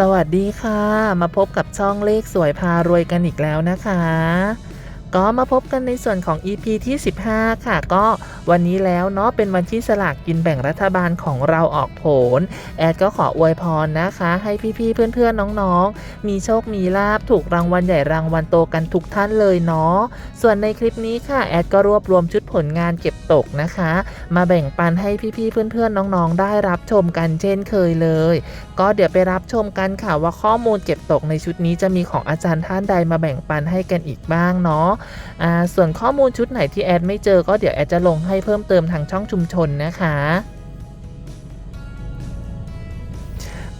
สวัสดีค่ะ มาพบกับช่องเลขสวยพารวยกันอีกแล้วนะคะ ก็มาพบกันในส่วนของ EP ที่ 15 ค่ะ ก็ วันนี้แล้วเนาะเป็นวันที่สลากกินแบ่งรัฐบาลของเราออกผล แอดก็ขออวยพรนะคะ ให้พี่ๆเพื่อนๆน้องๆ มีโชคมีลาบถูกรางวัลใหญ่รางวัลโตกันทุกท่านเลยเนาะส่วนในคลิปนี้ค่ะแอดก็รวบรวมชุดผลงานเก็บตกนะคะ มาแบ่งปันให้พี่ๆเพื่อนๆน้องๆ ได้รับชมกันเช่นเคยเลย ก็เดี๋ยวไปรับชมกันค่ะว่าข้อมูลเก็บตกในชุดนี้จะมีของอาจารย์ท่านใดมาแบ่งปันให้กันอีกบ้างเนาะอ่าส่วนข้อมูลชุดไหนที่แอดไม่เจอก็เดี๋ยวแอดจะลงให้เพิ่มเติมทางช่องชุมชนนะคะ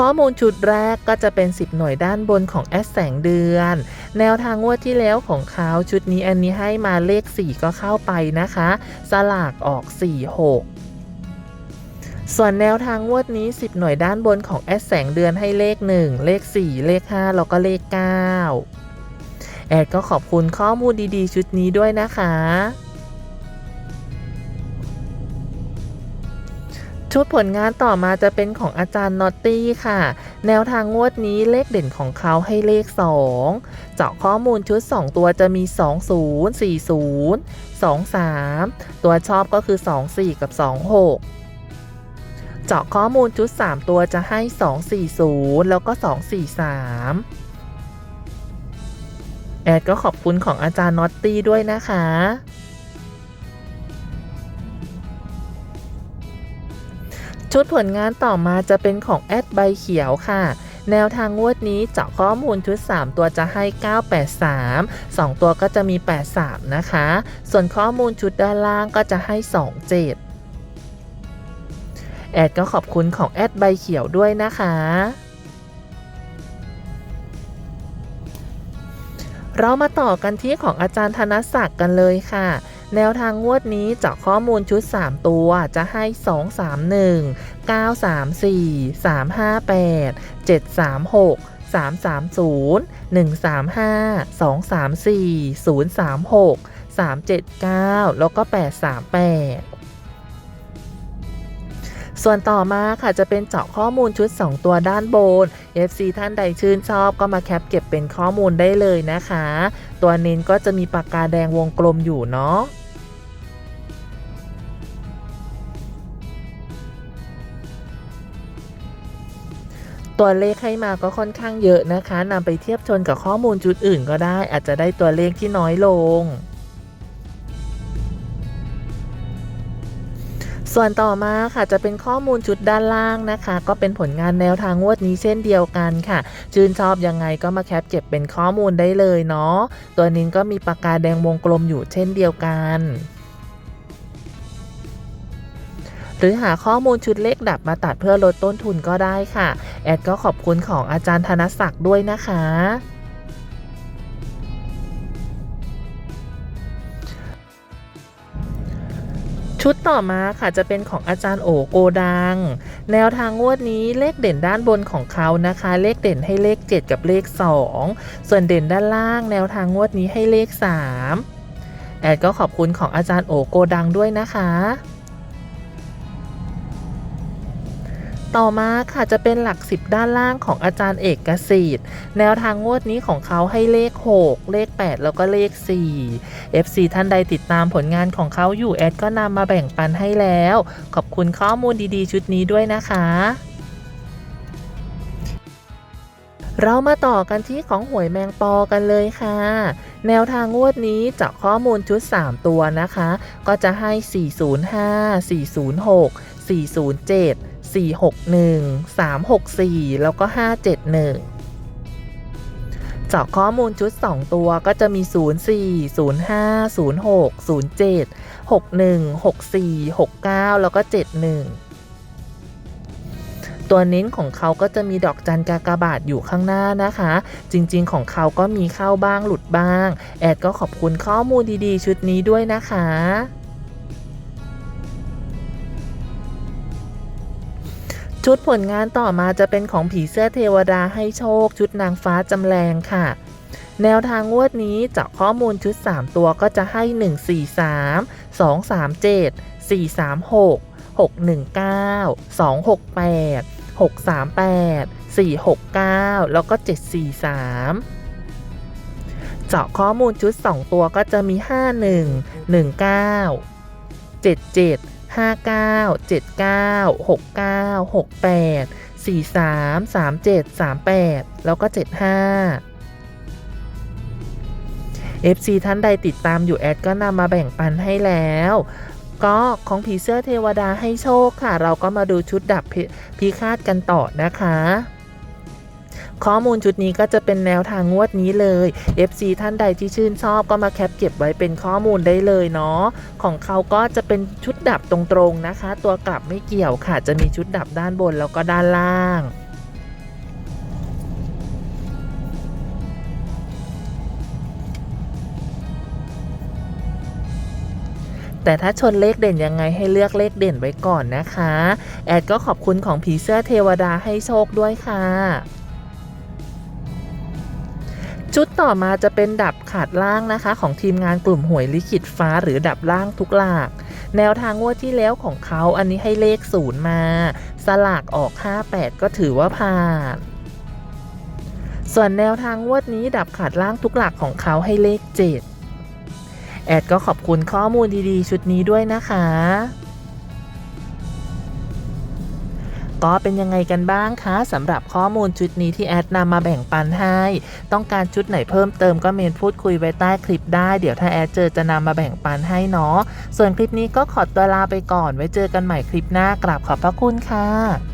ข้อมูลชุดแรกก็จะเป็น 10 หน่วยด้านบนของแอสแสงเดือน แนวทางงวดที่แล้วของเขาชุดนี้อันนี้ให้มาเลข 4 ก็เข้าไปนะคะ สลากออก 4 6ส่วนแนวทางงวดนี้ 10 หน่วยด้านบนของแอสแสงเดือนให้เลข 1 เลข 4 เลข 5 แล้วก็เลข 9 แอดก็ขอบคุณข้อมูลดีๆ ชุดนี้ด้วยนะคะ ชุดผลงานต่อมาจะเป็นของอาจารย์นอตตี้ค่ะ แนวทางงวดนี้เลขเด่นของเขาให้เลข 2 เจาะข้อมูลชุด 2 ตัวจะมี 20 40 23 ตัวชอบก็คือ 24 กับ 26 เจาะข้อมูลชุด 3 ตัวจะให้ 240 แล้วก็ 243 แอดก็ขอบคุณของอาจารย์นอตตี้ด้วยนะคะ ชุดผลงานต่อมาจะเป็นของแอดใบเขียวค่ะ แนวทางงวดนี้เจาะข้อมูลชุด 3 ตัวจะให้ 983 2 ตัวก็จะมี 83 นะคะ ส่วนข้อมูลชุดด้านล่างก็จะให้ 27แอดก็ขอบคุณของแอดใบเขียวด้วยนะคะ เรามาต่อกันที่ของอาจารย์ธนศักดิ์กันเลยค่ะ แนวทางงวดนี้เจาะข้อมูลชุด 3 ตัวจะให้ 231 934 358 736 330 135 234 036 379 แล้วก็ 838ส่วนต่อมาค่ะจะเป็นเจาะข้อมูลชุด 2 ตัวด้านบน FC ท่านใดชื่นชอบก็มาแคปเก็บเป็นข้อมูลได้เลยนะคะ ตัวเน้นก็จะมีปากกาแดงวงกลมอยู่เนาะ ตัวเลขให้มาก็ค่อนข้างเยอะนะคะ นำไปเทียบชนกับข้อมูลจุดอื่นก็ได้ อาจจะได้ตัวเลขที่น้อยลง ส่วนต่อมาค่ะจะเป็นข้อมูลชุดด้านล่างนะคะ ก็เป็นผลงานแนวทางงวดนี้เช่นเดียวกันค่ะ ชื่นชอบยังไงก็มาแคปเก็บเป็นข้อมูลได้เลยเนาะ ตัวนี้ก็มีปากกาแดงวงกลมอยู่เช่นเดียวกันหรือหาข้อมูลชุดเลขดับมาตัดเพื่อลดต้นทุนก็ได้ค่ะ แอดก็ขอบคุณของอาจารย์ธนศักดิ์ด้วยนะคะ ชุดต่อมาค่ะจะเป็นของอาจารย์โอโกดัง แนวทางงวดนี้เลขเด่นด้านบนของเขานะคะ เลขเด่นให้เลข 7 กับเลข 2 ส่วนเด่นด้านล่างแนวทางงวดนี้ให้เลข 3 แอดก็ขอบคุณของอาจารย์โอโกดังด้วยนะคะ ต่อมาค่ะจะเป็นหลัก 10 ด้านล่างของอาจารย์เอกเกษตรแนวทางงวดนี้ของเขาให้เลข 6 เลข 8 แล้วก็เลข 4 FC ท่านใดติดตามผลงานของเขาอยู่แอดก็นำมาแบ่งปันให้แล้ว ขอบคุณข้อมูลดีๆ ชุดนี้ด้วยนะคะเรามาต่อกันที่ของหวยแมงปอกันเลยค่ะ แนวทางงวดนี้จาะข้อมูลชุด 3 ตัวนะคะ ก็จะให้ 405 406 407 461 364 แล้วก็ 571เจาะข้อมูลชุด 2 ตัวก็จะมี 04 05 06 07 61 64 69 แล้วก็ 71 ตัวเน้นของเขาก็จะมีดอกจันกากบาทอยู่ข้างหน้านะคะ จริงๆของเขาก็มีเข้าบ้างหลุดบ้าง แอดก็ขอบคุณข้อมูลดีๆ ชุดนี้ด้วยนะคะ ชุดผลงานต่อมาจะเป็นของผีเสื้อเทวดาให้โชค ชุดนางฟ้าจำแรงค่ะ แนวทางงวดนี้จากข้อมูลชุด 3 ตัวก็จะให้ 1 4 3 2 3 7 4 3 6 6 1 9 2 6 8 6 3 8 4 6 9 แล้วก็ 7 4 3 เจาะข้อมูลชุด 2 ตัวก็จะมี 5 1 1 5 9 7 9 6 9 6 8 4 3 3 7 3 8 แล้วก็ 7 5 FC ท่านใดติดตามอยู่แอดก็นำมาแบ่งปันให้แล้ว ก็ของผีเสื้อเทวดาให้โชคค่ะ เราก็มาดูชุดดับพิพิฆาตกันต่อนะคะ ข้อมูลชุดนี้ก็จะเป็นแนวทางงวดนี้เลย FC ท่านใดที่ชื่นชอบก็มาแคปเก็บไว้เป็นข้อมูลได้เลยเนาะของเขาก็จะเป็นชุดดับตรงๆนะคะ ตัวกลับไม่เกี่ยวค่ะ จะมีชุดดับด้านบนแล้วก็ด้านล่างแต่ถ้าชนเลขเด่นยังไงให้เลือกเลขเด่นไว้ก่อนนะคะ แอดก็ขอบคุณของผีเสื้อเทวดาให้โชคด้วยค่ะ ชุดต่อมาจะเป็นดับขาดล่างนะคะ ของทีมงานกลุ่มหวยลิขิตฟ้าหรือดับล่างทุกหลาก แนวทางงวดที่แล้วของเขาอันนี้ให้เลขศูนย์มา สลากออก 58 ก็ถือว่าผ่านส่วนแนวทางงวดนี้ดับขาดล่างทุกหลักของเขาให้เลข 7 แอดก็ขอบคุณข้อมูลดีๆ ชุดนี้ด้วยนะคะ ก็เป็นยังไงกันบ้างคะสำหรับข้อมูลชุดนี้ที่แอดนำมาแบ่งปันให้ ต้องการชุดไหนเพิ่มเติมก็เมนพูดคุยไว้ใต้คลิปได้ เดี๋ยวถ้าแอดเจอจะนำมาแบ่งปันให้เนาะส่วนคลิปนี้ก็ขอตัวลาไปก่อนไว้เจอกันใหม่คลิปหน้ากราบขอบพระคุณค่ะ